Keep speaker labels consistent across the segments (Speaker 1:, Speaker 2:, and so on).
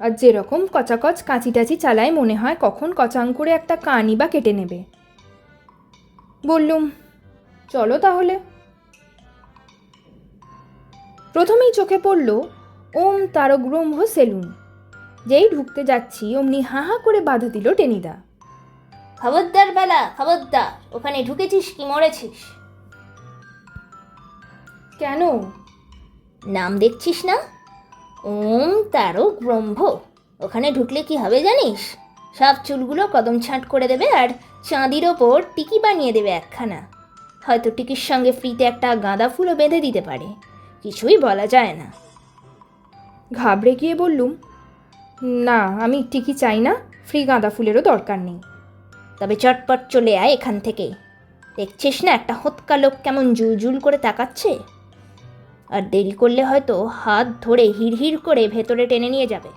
Speaker 1: আর যেরকম কচাকচ কাঁচি টাচি চালায় মনে হয় কখন কচাং করে একটা কানি বা কেটে নেবে। বললুম চলো তাহলে। প্রথমেই চোখে পড়ল ওম তারক ব্রহ্ম সেলুন যেই ঢুকতে যাচ্ছি অমনি হা হা করে বাধা দিল টেনিদা।
Speaker 2: খবরদার বেলা খবরদার ওখানে ঢুকেছিস কি মরেছিস?
Speaker 1: কেন?
Speaker 2: নাম দেখছিস না? ওম তারক ব্রহ্ম ওখানে ঢুকলে কি হবে জানিস? সব চুলগুলো কদম ছাঁট করে দেবে আর চাঁদির ওপর টিকি বানিয়ে দেবে একখানা। হয়তো টিকির সঙ্গে ফ্রিতে একটা গাঁদা ফুলও বেঁধে দিতে পারে। কিছুই বলা যায় না।
Speaker 1: ঘাবড়ে গিয়ে বললুম, না, আমি টিকি চাই না, ফ্রি গাঁদা ফুলেরও দরকার নেই।
Speaker 2: তবে চটপট চলে আয় এখান থেকে। দেখছিস না একটা হতকা লোক কেমন জুল জুল করে তাকাচ্ছে? আর দেরি করলে হয়তো হাত ধরে হিড়হিড় করে ভেতরে টেনে নিয়ে যাবে।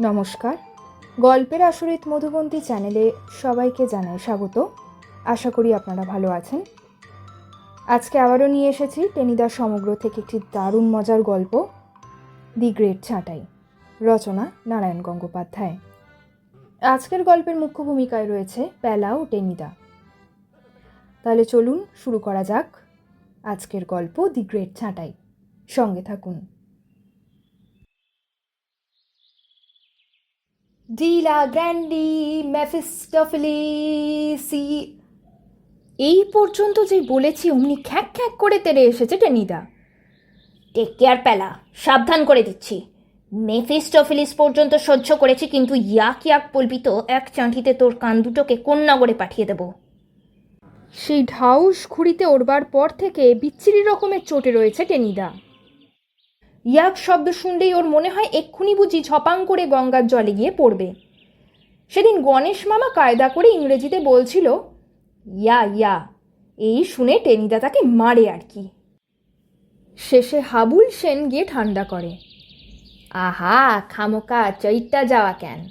Speaker 1: নমস্কার। গল্পের আসরিত মধুবন্তী চ্যানেলে সবাইকে জানাই স্বাগত। আশা করি আপনারা ভালো আছেন। আজকে আবারও নিয়ে এসেছি টেনিদা সমগ্র থেকে একটি দারুণ মজার গল্প, দি গ্রেট ছাঁটাই, রচনা নারায়ণ গঙ্গোপাধ্যায়। আজকের গল্পের মুখ্য ভূমিকায় রয়েছে প্যালা ও টেনিদা। তাহলে চলুন শুরু করা যাক। আজকের গল্প দি গ্রেট ছাঁটাই সঙ্গে থাকুন। ডিলা গ্র্যান্ডি মেফিস্টফিলিসি এই পর্যন্ত যে বলেছি, অমনি খ্যাক খ্যাক করে তেড়ে এসেছে টেনিদা।
Speaker 2: টেক কেয়ার প্যালা সাবধান করে দিচ্ছি। মেফিস্টোফিলিস পর্যন্ত সহ্য করেছি, কিন্তু ইয়াক ইয়াক বলবি তো, এক চাঁটিতে তোর কান দুটোকে কন্যাগরে পাঠিয়ে দেবো?
Speaker 1: সেই ঢাউস ঘুড়িতে ওড়বার পর থেকে বিচ্ছিরি রকমের চোটে রয়েছে টেনিদা। ইয়াক শব্দ শুনলেই ওর মনে হয় এক্ষুনি বুঝি ঝপাং করে গঙ্গার জলে গিয়ে পড়বে। সেদিন গণেশ মামা কায়দা করে ইংরেজিতে বলছিল, ইয়া ইয়া, এই শুনে টেনিদা তাকে মারে আর কি। শেষে হাবুল সেন গিয়ে ঠান্ডা করে। আহা খামোকা চৈত্যা যাওয়া কেন?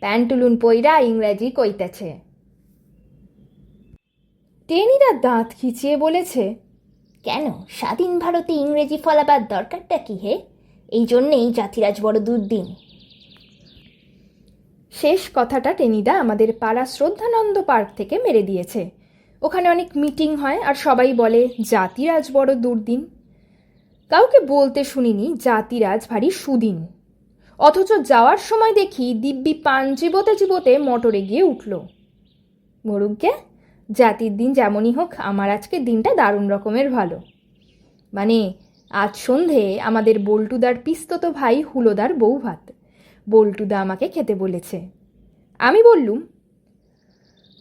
Speaker 1: প্যান্টুলুন পইরা ইংরেজি কইতেছে। টেনিদা দাঁত খিচিয়ে বলেছে
Speaker 2: কেন? স্বাধীন ভারতে ইংরেজি ফলাবার দরকারটা কি হে? এই জন্যেই জাতিরাজ বড় দুর্দিন।
Speaker 1: শেষ কথাটা টেনিদা আমাদের পাড়া শ্রদ্ধানন্দ পার্ক থেকে মেরে দিয়েছে। ওখানে অনেক মিটিং হয় আর সবাই বলে জাতিরাজ বড় দুর্দিন। কাউকে বলতে শুনিনি জাতিরাজ ভারী সুদিন। অথচ যাওয়ার সময় দেখি দিব্যি পান চিবোতে মোটরে গিয়ে উঠল। মরুগকে জাতির দিন যেমনই হোক, আমার আজকে দিনটা দারুণ রকমের ভালো। মানে আজ সন্ধে আমাদের বল্টুদার পিস্তত ভাই হুলোদার বউ ভাত। বল্টুদা আমাকে খেতে বলেছে। আমি বললুম,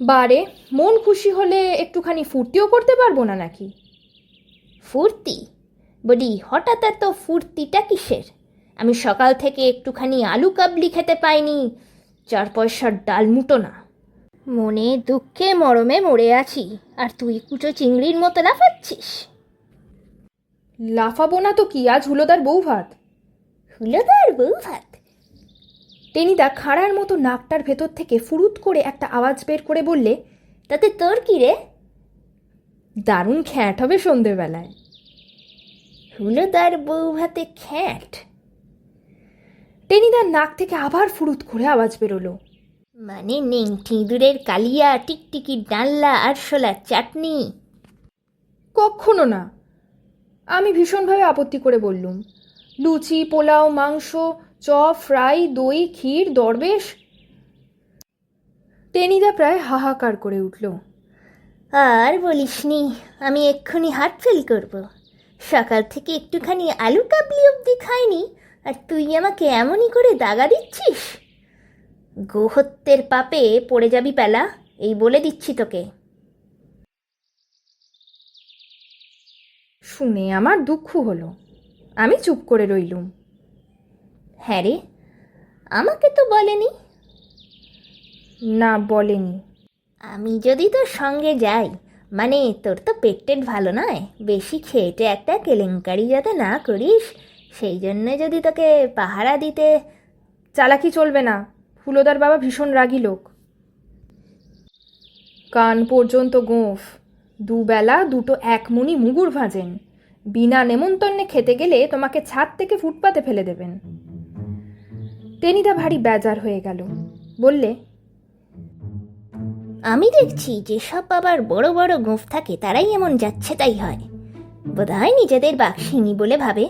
Speaker 1: বারে, মন খুশি হলে একটুখানি ফুর্তিও করতে পারব না নাকি?
Speaker 2: ফুর্তি? বলি, হঠাৎ এত ফুর্তিটা কিসের? আমি সকাল থেকে একটুখানি আলু কাবলি খেতে পাইনি, চার পয়সার ডাল মুটো না। মনে দুঃখে মরমে মরে আছি। আর তুই কুচো চিংড়ির মতো লাফাচ্ছিস।
Speaker 1: লাফাবো না তো কি? আজ হুলোদার বউ ভাত
Speaker 2: হুলোদার বউ ভাত
Speaker 1: টেনিদা খাড়ার মতো নাকটার ভেতর থেকে ফুরুত করে একটা আওয়াজ বের করে বললে
Speaker 2: তাতে তোর কি রে?
Speaker 1: দারুণ খ্যাট হবে সন্ধেবেলায়।
Speaker 2: হুলোদার বউ ভাতে খ্যাট?
Speaker 1: টেনিদার নাক থেকে আবার ফুরুত করে আওয়াজ বেরোলো।
Speaker 2: মানে নেই ঠিঁদুরের কালিয়া টিকটিকি ডাল্লা আর শোলার চাটনি।
Speaker 1: কখনো না। আমি ভীষণভাবে আপত্তি করে বললুম লুচি পোলাও মাংস চপ ফ্রাই দই ক্ষীর দরবেশ। টেনিদা প্রায় হাহাকার করে উঠল।
Speaker 2: আর বলিসনি আমি এক্ষুনি হার্ট ফেল করব। সকাল থেকে একটুখানি আলু কাবলি অবধি খাইনি আর তুই আমাকে এমনই করে দাগা দিচ্ছিস? গোহত্যের পাপে পড়ে যাবি পেলা এই বলে দিচ্ছি তোকে।
Speaker 1: শুনে আমার দুঃখ হলো। আমি চুপ করে রইলুম।
Speaker 2: হ্যাঁ রে আমাকে তো বলেনি।
Speaker 1: না বলেনি।
Speaker 2: আমি যদি তোর সঙ্গে যাই মানে তোর তো পেট টেট ভালো নয় বেশি খেয়েটে একটা কেলেঙ্কারি যাতে না করিস সেই জন্য যদি তোকে পাহারা দিতে
Speaker 1: চালাকি চলবে না। ফুলোদার বাবা ভীষণ রাগী লোক। কান পর্যন্ত গোঁফ। দুবেলা দুটো একমুনি মুগুর ভাজেন। বিনা নেমন্তন্নে খেতে গেলে তোমাকে ছাদ থেকে ফুটপাতে ফেলে দেবেন। টেনিদা ভারী বেজার হয়ে গেল। বললে,
Speaker 2: আমি দেখছি যেসব বাবার বড় বড় গোঁফ থাকে তারাই এমন যাচ্ছে তাই হয়। বোধহয় নিজেদের বাক্সিনী বলে ভাবে।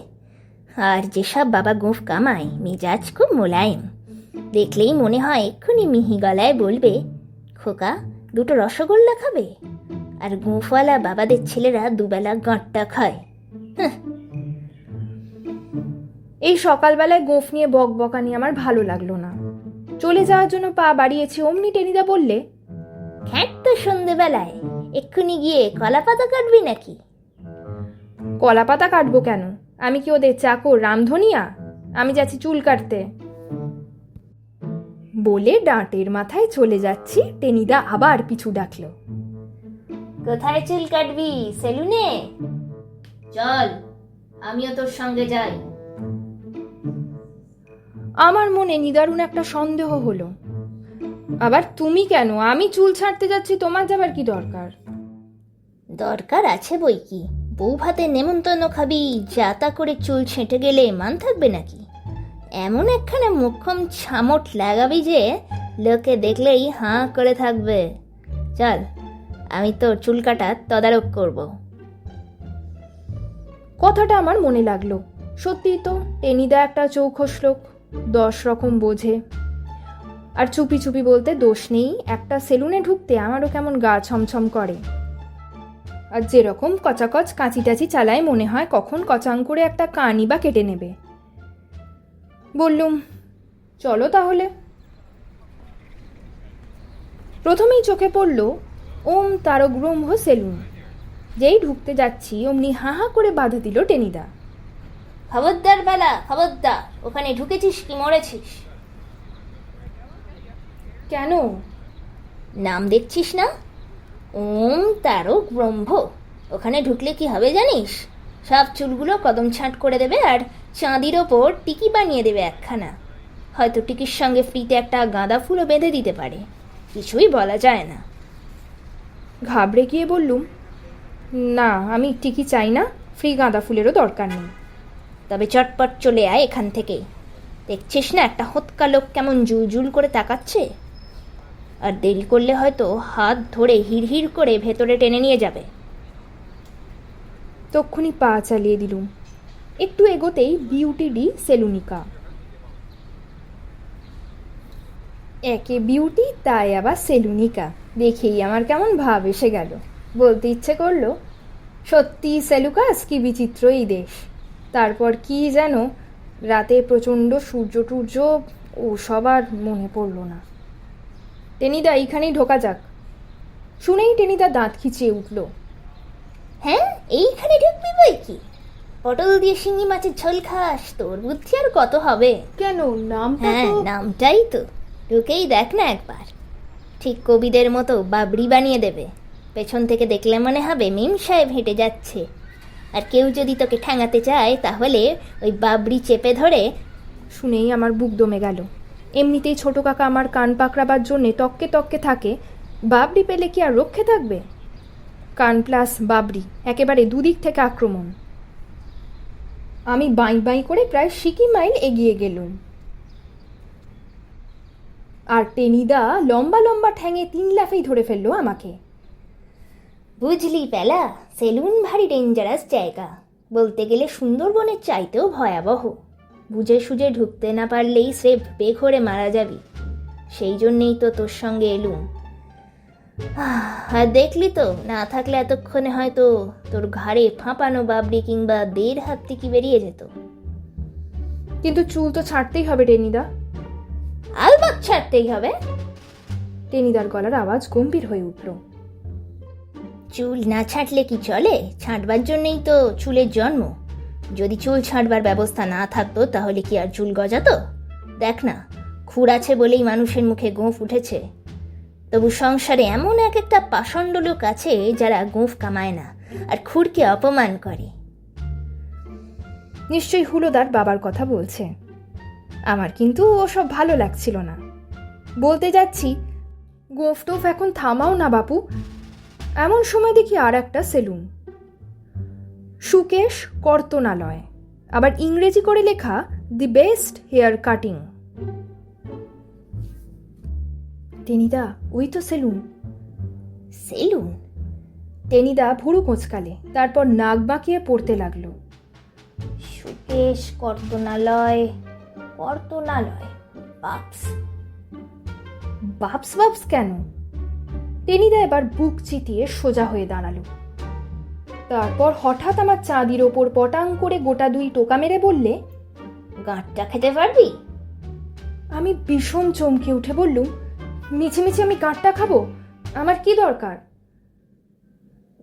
Speaker 2: আর যেসব বাবা গোঁফ কামায়, মেজাজ খুব মোলায়েম। দেখলেই মনে হয় এক্ষুনি মিহি গলায় বলবে খোকা দুটো রসগোল্লা খাবে? আর গোঁফওয়ালা বাবাদের ছেলেরা দুবেলা গাঁটটা খায়।
Speaker 1: এই সকালবেলায় গোঁফ নিয়ে বক বকানি আমার ভালো লাগল না। চলে যাওয়ার জন্য পা বাড়িয়েছি অমনি টেনিদা বললে
Speaker 2: খ্যাট তো সন্ধেবেলায় এক্ষুনি গিয়ে কলা পাতা কাটবি নাকি?
Speaker 1: কলা পাতা কাটবো কেন? আমি কি ওদের চাকর রামধনিয়া? আমি যাচ্ছি চুল কাটতে। বলে ডাঁটের মাথায় চলে যাচ্ছি। টেনিদা আবার পিছু ডাকলো।
Speaker 2: কোথায় চুল কাটবি? সেলুনে? চল আমিও তোর সঙ্গে যাই।
Speaker 1: আমার মনে নিদারুণ একটা সন্দেহ হলো। আবার তুমি কেন? আমি চুল ছাড়তে যাচ্ছি তোমার যাবার কি দরকার?
Speaker 2: দরকার আছে বই কি? বউ ভাতে নেমন্তন্ন খাবি যাতা করে চুল ছেঁটে গেলে মান থাকবে নাকি? এমন একখানে মুখ্যম ছামট লাগাবি যে লোকে দেখলেই হাঁ করে থাকবে। চল, আমি তোর চুল কাটা তদারক করব।
Speaker 1: কথাটা আমার মনে লাগল। সত্যিই তো টেনিদা একটা চৌখস লোক, দশ রকম বোঝে। আর চুপি চুপি বলতে দোষ নেই, একটা সেলুনে ঢুকতে আমারও কেমন গা ছমছম করে। আর যেরকম কচাকচ কাঁচি টাচি চালায় মনে হয় কখন কচাঙ্কুরে একটা কানি বা কেটে নেবে। বললুম চলো তাহলে। প্রথমেই চোখে পড়ল ওম তারক ব্রহ্ম সেলুন যেই ঢুকতে যাচ্ছি অমনি হা হা করে বাধা দিল টেনিদা।
Speaker 2: খবরদার বেলা খবরদার ওখানে ঢুকেছিস কি মরেছিস?
Speaker 1: কেন?
Speaker 2: নাম দেখছিস না? ওম তারক ব্রহ্ম ওখানে ঢুকলে কি হবে জানিস? সব চুলগুলো কদম ছাঁট করে দেবে আর চাঁদির ওপর টিকি বানিয়ে দেবে একখানা। হয়তো টিকির সঙ্গে ফ্রিতে একটা গাঁদা ফুলও বেঁধে দিতে পারে। কিছুই বলা যায় না।
Speaker 1: ঘাবড়ে গিয়ে বললুম না আমি টিকি চাই না ফ্রি গাঁদা ফুলেরও দরকার নেই।
Speaker 2: তবে চটপট চলে আয় এখান থেকে। দেখছিস না একটা হতকা লোক কেমন জুল জুল করে তাকাচ্ছে? আর দেরি করলে হয়তো হাত ধরে হিড়হিড় করে ভেতরে টেনে নিয়ে যাবে।
Speaker 1: তক্ষুনি পা চালিয়ে দিলুম। একটু এগোতেই বিউটি ডি সেলুনিকা। একে বিউটি, তাই আবার সেলুনিকা। দেখেই আমার কেমন ভাব এসে গেল। বলতে ইচ্ছে করল, সত্যি সেলুকাস কি বিচিত্র এই দেশ। তারপর কি যেন রাতে প্রচণ্ড সূর্য টূর্য, ও সবার মনে পড়ল না। টেনিদা, এইখানেই ঢোকা যাক। শুনেই টেনিদা দাঁত খিচিয়ে উঠল।
Speaker 2: হ্যাঁ এইখানে ঢুকবি বই কি? পটল দিয়ে শিঙি মাছের ঝোল খাস তোর বুদ্ধি আর কত হবে?
Speaker 1: কেন? নামটা
Speaker 2: হ্যাঁ নামটাই তো। ঢুকেই দেখ না একবার। ঠিক কবিদের মতো বাবরি বানিয়ে দেবে। পেছন থেকে দেখলে মনে হবে মিম সাহেব হেঁটে যাচ্ছে। আর কেউ যদি তোকে ঠ্যাঙাতে চায় তাহলে ওই বাবরি চেপে ধরে
Speaker 1: শুনেই আমার বুক দমে গেল। এমনিতেই ছোট কাকা আমার কান পাকড়াবার জন্যে তককে তককে থাকে। বাবরি পেলে কি আর রক্ষে থাকবে? কান প্লাস বাবরি একেবারে দুদিক থেকে আক্রমণ। আমি বাঁই বাঁই করে প্রায় সিকি মাইল এগিয়ে গেলুম। আর টেনিদা লম্বা লম্বা ঠ্যাঙে তিন লাফেই ধরে ফেলল আমাকে।
Speaker 2: বুঝলি পেলা, সেলুন ভারী ডেঞ্জারাস জায়গা। বলতে গেলে সুন্দরবনের চাইতেও ভয়াবহ। বুঝে সুঝে ঢুকতে না পারলেই স্রেফ বেঘরে মারা যাবি। সেই জন্যেই তো তোর সঙ্গে এলুম। আর দেখলি তো না থাকলে এতক্ষণে হয়তো তোর ঘাড়ে ফাঁপানো বাবরি কিংবা দেড় হাত কি বেরিয়ে যেত।
Speaker 1: কিন্তু চুল তো ছাড়তেই হবে টেনিদা।
Speaker 2: আলবাত ছাড়তেই হবে।
Speaker 1: টেনিদার গলার আওয়াজ গম্ভীর হয়ে উঠল।
Speaker 2: চুল না ছাঁটলে কি চলে? ছাঁটবার জন্যই তো চুলের জন্ম। যদি চুল ছাঁটবার ব্যবস্থা না থাকতো তাহলে কি আর চুল গজাতো? দেখ না খুর আছে বলেই মানুষের মুখে গোঁফ উঠেছে। তবু সংসারে এমন এক একটা পাষণ্ড লোক আছে যারা গোঁফ কামায় না আর খুরকে অপমান করে।
Speaker 1: নিশ্চয়ই হুলোদার বাবার কথা বলছে। আমার কিন্তু ওসব ভালো লাগছিল না। বলতে যাচ্ছি, গোফ টোফ এখন থামাও না বাপু। এমন সময় দেখি আর একটা সেলুন। সুকেশ কর্তনালয়। আবার ইংরেজি করে লেখা, the best hair cutting. Tenida ওই তো সেলুন।
Speaker 2: সেলুন?
Speaker 1: টেনিদা ভুরু কোঁচকালে তারপর নাক বাঁকিয়ে পড়তে লাগল।
Speaker 2: সুকেশ কর্তনালয় কর্তনালয় বাপস।
Speaker 1: বাপস বাপস কেন? টেনিদা এবার বুক চিতিয়ে সোজা হয়ে দাঁড়াল। তারপর হঠাৎ আমার চাঁদির ওপর পটাং করে গোটা দুই টোকা মেরে বললে
Speaker 2: গাঁটটা খেতে পারবি?
Speaker 1: আমি ভীষণ চমকে উঠে বললুম মিছিমিছি আমি গাঁটটা খাব? আমার কি দরকার?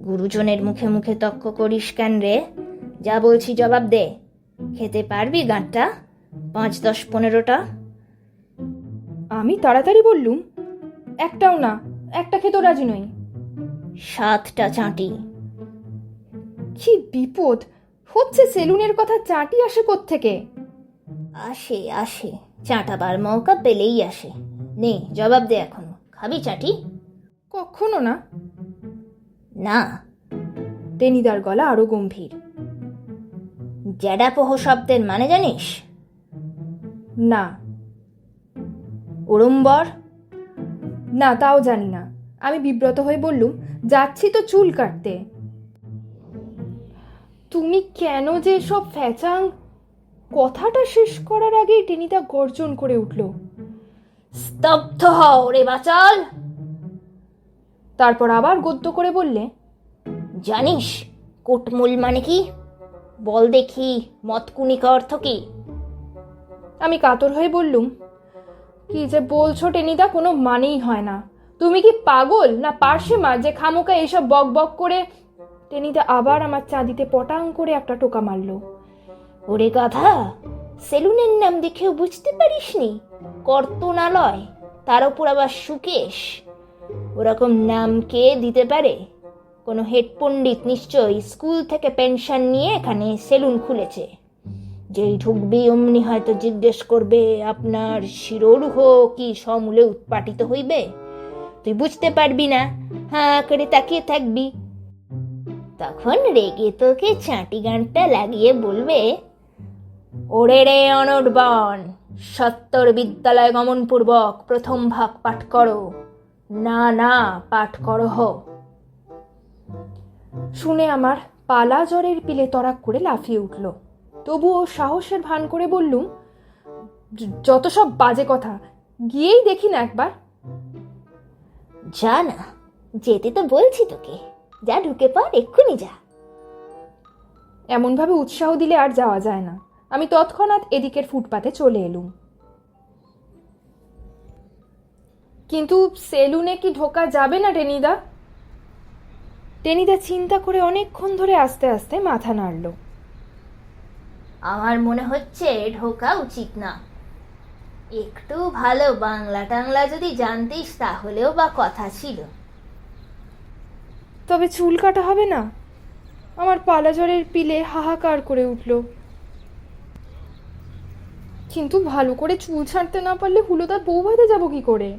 Speaker 2: গুরুজনের মুখে মুখে তক্ক করিস কেন রে? যা বলছি জবাব দে। খেতে পারবি গাঁটটা? পাঁচ দশ পনেরোটা?
Speaker 1: আমি তাড়াতাড়ি বললুম একটাও না একটা খেতেও রাজি নই।
Speaker 2: সাতটা চাঁটি।
Speaker 1: কি বিপদ হচ্ছে সেলুনের কথা চাটি আসে থেকে
Speaker 2: আসে আসে চাঁটাবার মৌকা পেলেই আসে। নে জবাব দে এখনও। খাবি চাটি?
Speaker 1: কখনো না।
Speaker 2: না।
Speaker 1: টেনিদার গলা আরও গম্ভীর।
Speaker 2: জ্যাডাপোহ শব্দের মানে জানিস?
Speaker 1: না।
Speaker 2: উড়ুম্বর
Speaker 1: না তাও জানি না। আমি বিব্রত হয়ে বললুম যাচ্ছি তো চুল কাটতে। তুমি কেন যে সব ফ্যাচাং? কথাটা শেষ করার আগেই টেনিদা গর্জন করে উঠল।
Speaker 2: স্তব্ধ হও রে বাচাল।
Speaker 1: তারপর আবার গদ্য করে বললে
Speaker 2: জানিস কোটমূল মানে কি? বল দেখি মতকুনিকা অর্থ কি?
Speaker 1: আমি কাতর হয়ে বললুম কি যে বলছো টেনিদা কোনো মানেই হয় না। তুমি কি পাগল না পার্শে মা যে খামোকা এসব বক বক করে? টেনিদা আবার আমার চাঁদিতে পটাং করে একটা টোকা মারলো।
Speaker 2: ওরে গাধা সেলুনের নাম দেখেও বুঝতে পারিসনি? কর্তনালয়, তার ওপর আবার সুকেশ। ওরকম নাম কে দিতে পারে? কোনো হেড পণ্ডিত নিশ্চয়ই স্কুল থেকে পেনশন নিয়ে এখানে সেলুন খুলেছে। যেই ঢুকবি, অমনি হয়তো জিজ্ঞেস করবে, আপনার শিরোরুহ কি সমূলে উৎপাটিত হইবে? তুই বুঝতে পারবি না। হাঁ করে তাকিয়ে থাকবি। তখন রেগে তোকে চাঁটি গানটা লাগিয়ে বলবে ওরে রে অনর্বণ সত্তর বিদ্যালয় গমনপূর্বক প্রথম ভাগ পাঠ করো। না না পাঠ করো হো।
Speaker 1: শুনে আমার পালা জ্বরের পিলে তরাক করে লাফিয়ে উঠল। তবুও সাহসের ভান করে বললুম যত সব বাজে কথা গিয়েই দেখি না একবার।
Speaker 2: যা না যেতে তো বলছি তোকে। যা ঢুকে পড় এক্ষুনি যা।
Speaker 1: এমনভাবে উৎসাহ দিলে আর যাওয়া যায় না। আমি তৎক্ষণাৎ এদিকের ফুটপাতে চলে এলুম। কিন্তু সেলুনে কি ঢোকা যাবে না টেনিদা? টেনিদা চিন্তা করে অনেকক্ষণ ধরে আস্তে আস্তে মাথা নাড়ল।
Speaker 2: আমার মনে হচ্ছে ঢোকা উচিত না। একটু ভালো বাংলা টাংলা যদি জানতিস তাহলেও বা কথা ছিল।
Speaker 1: তবে চুল কাটা হবে না। আমার পালাজরের পিলে হাহাকার করে উঠল। কিন্তু ভালো করে চুল ছাড়তে না পারলে হুলোদার বউ ভাইতে যাব কি করে?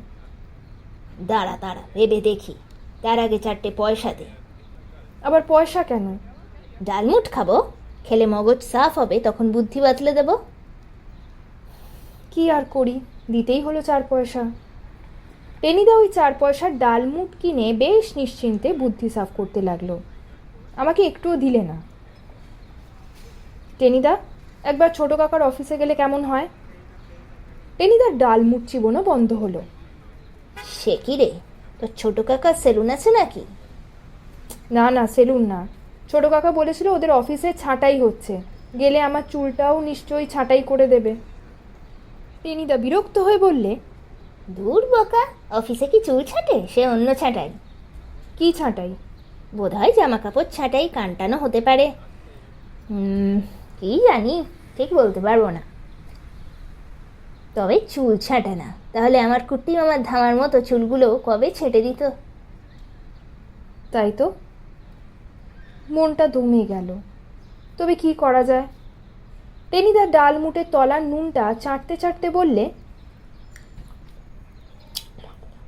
Speaker 2: দাঁড়া দাঁড়া ভেবে দেখি। তার আগে চারটে পয়সা দে।
Speaker 1: আবার পয়সা কেন?
Speaker 2: ডালমুট খাব। খেলে মগজ সাফ হবে তখন বুদ্ধি বাতলে দেবো।
Speaker 1: কি আর করি? দিতেই হলো চার পয়সা। টেনিদা ওই চার পয়সার ডালমুট কিনে বেশ নিশ্চিন্তে বুদ্ধি সাফ করতে লাগল। আমাকে একটুও দিলে না। টেনিদা একবার ছোট কাকার অফিসে গেলে কেমন হয়? টেনিদার ডালমুট চিবনও বন্ধ হলো।
Speaker 2: সে কি রে? তোর ছোট কাকা সেলুন আছে নাকি?
Speaker 1: না না সেলুন না। ছোট কাকা বলেছিল ওদের অফিসে ছাঁটাই হচ্ছে। গেলে আমার চুলটাও নিশ্চয়ই ছাঁটাই করে দেবে। টেনিদা বিরক্ত হয়ে বললে
Speaker 2: দূর বোকা অফিসে কি চুল ছাঁটে? সে অন্য ছাঁটাই।
Speaker 1: কি ছাঁটাই?
Speaker 2: বোধহয় জামা কাপড় ছাঁটাই কানটানো হতে পারে। কি জানি ঠিক বলতে পারব না। তবে চুল ছাঁটে না। তাহলে আমার কুর্তি মামার ধামার মতো চুলগুলো কবে ছেটে দিত?
Speaker 1: তাই তো। মনটা দমে গেল। তবে কি করা যায়? টেনিদা ডাল মুটে তলার নুনটা চাটতে চাটতে বললে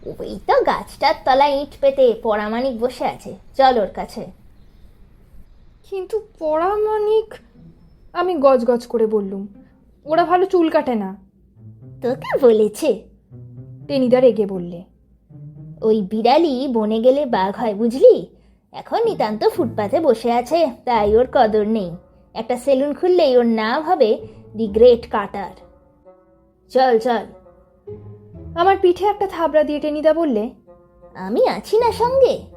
Speaker 2: ওই তো গাছটার তলায় ইট পেতে পরামানিক বসে আছে। চল ওর কাছে।
Speaker 1: কিন্তু পরামানিক আমি গজগজ করে বললুম ওরা ভালো চুল কাটে না।
Speaker 2: তোকে বলেছে।
Speaker 1: টেনিদা রেগে বললে
Speaker 2: ওই বিড়ালি বনে গেলে বাঘ হয় বুঝলি? এখন নিতান্ত ফুটপাতে বসে আছে তাই ওর কদর নেই। একটা সেলুন খুললেই ওর নাম হবে দি গ্রেট কাটার। চল চল।
Speaker 1: আমার পিঠে একটা থাবড়া দিয়ে টেনিদা বললে
Speaker 2: আমি আছি না সঙ্গে।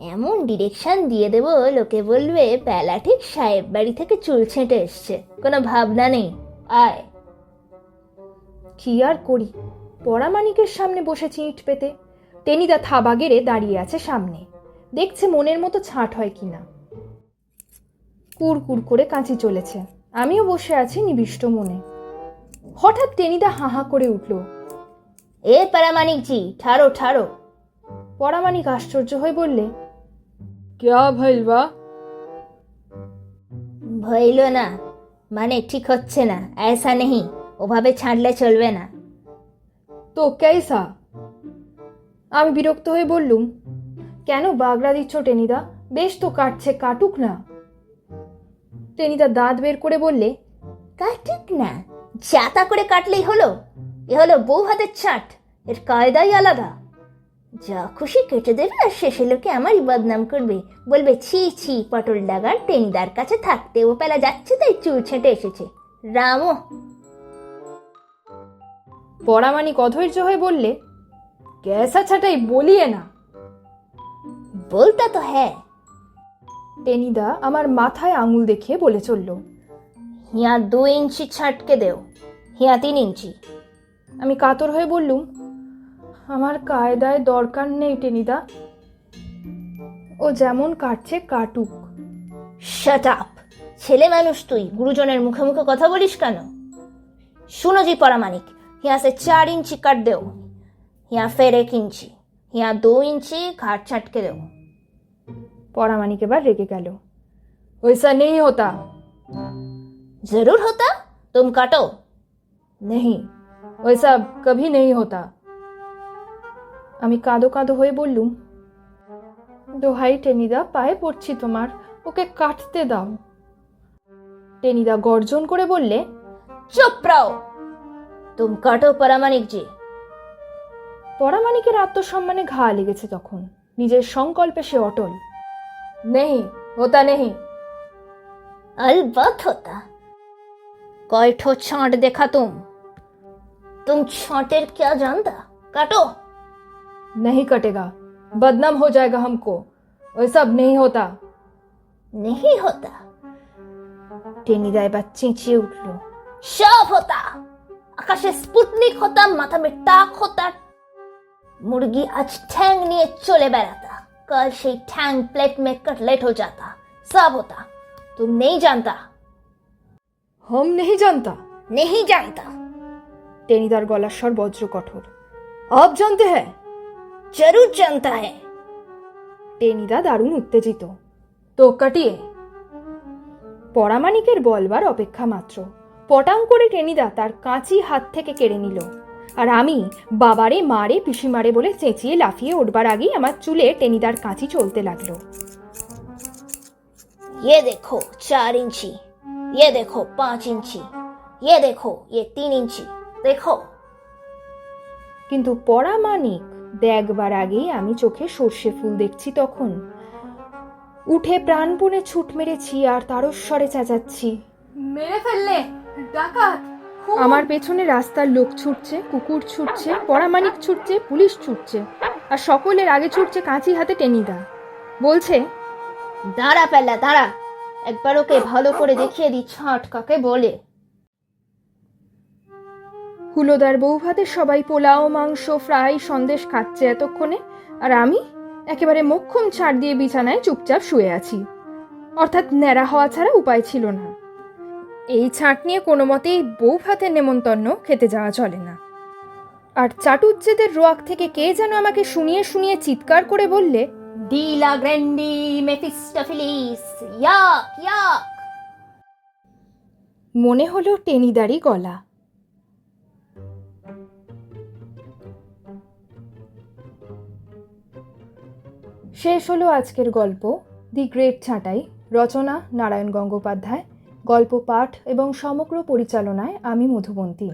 Speaker 2: এমন ডিরেকশন দিয়ে দেবো, লোকে বলবে প্যালা ঠিক সাহেব বাড়ি থেকে চুল ছেঁটে এসছে। কোনো ভাবনা নেই? আয়।
Speaker 1: কি আর করি? পরামানিকের সামনে বসেছি ইট পেতে। টেনিদা থাবা গেড়ে দাঁড়িয়ে আছে সামনে। দেখছে মনের মতো ছাঁট হয় কিনা। কুর কুর করে কাঁচি চলেছে। আমিও বসে আছি নিবিষ্ট মনে। হঠাৎ টেনিদা হা হাহা করে উঠল।
Speaker 2: এ প্যারামানিক জি ঠাড়ো ঠাড়ো।
Speaker 1: পরামানিক আশ্চর্য হয়ে বললে ক্যা ভইল বা
Speaker 2: ভইল না মানে ঠিক হচ্ছে না ऐसा নেই ওভাবে ছাড়লে চলবে না
Speaker 1: তো কেসা আমি বিরক্ত হয়ে বললুম কেন বাগড়া দিচ্ছ টেনিদা বেশ তো কাটছে কাটুক না টেনিদা দাঁত বের করে বললে
Speaker 2: কাটুক না যাতা করে কাটলেই হলো এ হলো বউ হাতের ছাট এর কায়দাই আলাদা যা খুশি কেটে দেবে আর শেষে লোকে আমারই বদনাম করবে। বলবে ছি ছি পটল ডাগার টেনিদার কাছে থাকতে ও পেলা যাচ্ছে তাই চুল ছেঁটে এসেছে। রামও
Speaker 1: পরামানিক অধৈর্য হয়ে বললে ক্যাসা ছাটাই বলিয়ে না।
Speaker 2: বলতা তো হ্যাঁ।
Speaker 1: টেনিদা আমার মাথায় আঙুল দেখিয়ে বলে চলল
Speaker 2: হিয়া দু ইঞ্চি ছাটকে দেও। হিয়া তিন ইঞ্চি।
Speaker 1: আমি কাতর হয়ে বললুম আমার কায়দায় দরকার নেই টেনিদা ও যেমন কাটছে কাটুক
Speaker 2: শাট আপ ছেলে মানুষ তুই গুরুজনের মুখে মুখে কথা বলিস কেন শুনো জি পরামানিক यहाँ से चार इंची कट दो यहाँ फिर एक इंची यहाँ दो इंची घाट छट के दो
Speaker 1: পরামানিক এবার রেগে গেল ওইসা নেই হতা
Speaker 2: जरूर होता तुम काटो
Speaker 1: नहीं वैसा कभी नहीं होता আমি কাঁদো কাঁদো হয়ে বললুম দোহাই টেনিদা পায়ে পড়ছি তোমার ওকে কাটতে দাও টেনিদা গর্জন করে বললে
Speaker 2: चुप रहो तुम काटो परामानिक जी
Speaker 1: পরামানিকের আত্মসম্মানে ঘা লেগেছে তখন নিজের সংকল্পে সে অটল নেহি হতা নেহি
Speaker 2: अलबत होता कई ठो छांट देखा तुम तुम छांटेर क्या जानता काटो
Speaker 1: नहीं कटेगा बदनाम हो जाएगा हमको वैसा अब नहीं होता
Speaker 2: नहीं होता
Speaker 1: টেনিদা এবার চেঁচিয়ে উঠল
Speaker 2: সব হতা আকাশে স্পুতনিক হতাম মাথা में টাক হতা মুরগি আজ ঠ্যাং নিয়ে চলে বেড়াতা कल সেই ঠ্যাং प्लेट में कटलेट हो जाता सब होता तुम नहीं जानता
Speaker 1: हम नहीं जानता
Speaker 2: नहीं जानता
Speaker 1: টেনিদার গলার স্বর বজ্র কঠোর আপ জানতে হ্যাঁ
Speaker 2: जरूर जानता है
Speaker 1: টেনিদা দারুণ উত্তেজিত তো কাটিয়ে পরামানিকের বলবার অপেক্ষা মাত্র পটাং করে টেনিদা তার কাঁচি হাত থেকে কেড়ে নিল আর আমি বাবারে মারে পিসি মারে বলে চেঁচিয়ে লাফিয়ে উঠবার আগেই আমার চুলে টেনিদার কাঁচি চলতে লাগলো
Speaker 2: ये देखो चार इंची ये देखो पांच इंची ये देखो ये तीन इंची देखो
Speaker 1: কিন্তু পরামানিক দেখবার আগেই আমি চোখে সর্ষে ফুল দেখছি তখন। উঠে প্রাণপণে ছুট মেরেছি আর তারস্বরে চেঁচাচ্ছি।
Speaker 3: মেরে ফেললে? ডাকাত?
Speaker 1: আমার পেছনে রাস্তার লোক ছুটছে কুকুর ছুটছে পরামানিক ছুটছে পুলিশ ছুটছে আর সকলের আগে ছুটছে কাঁচি হাতে টেনিদা বলছে
Speaker 2: দাঁড়া পেলা দাঁড়া। একবার ওকে ভালো করে দেখিয়ে দি ছাঁট কাকে বলে।
Speaker 1: হুলোদার বউ ভাতের সবাই পোলাও মাংস ফ্রাই সন্দেশ খাচ্ছে এতক্ষণে। আর আমি একেবারে মক্ষম ছাড় দিয়ে বিছানায় চুপচাপ শুয়ে আছি। অর্থাৎ ন্যাড়া হওয়া ছাড়া উপায় ছিল না। এই ছাঁট নিয়ে কোনো মতেই বউ ভাতের নেমন্তন্ন খেতে যাওয়া চলে না। আর চাটুজ্জেদের রোয়াক থেকে কে যেন আমাকে শুনিয়ে শুনিয়ে চিৎকার করে বললে
Speaker 2: ডিলা গ্র্যান্ডি মেফিস্টাফিলিস ইয়াক ইয়াক
Speaker 1: মনে হলো টেনিদারি গলা। শেষ হলো আজকের গল্প, দি গ্রেট ছাঁটাই, রচনা নারায়ণ গঙ্গোপাধ্যায়, গল্প পাঠ এবং সমগ্র পরিচালনায় আমি মধুবন্তী।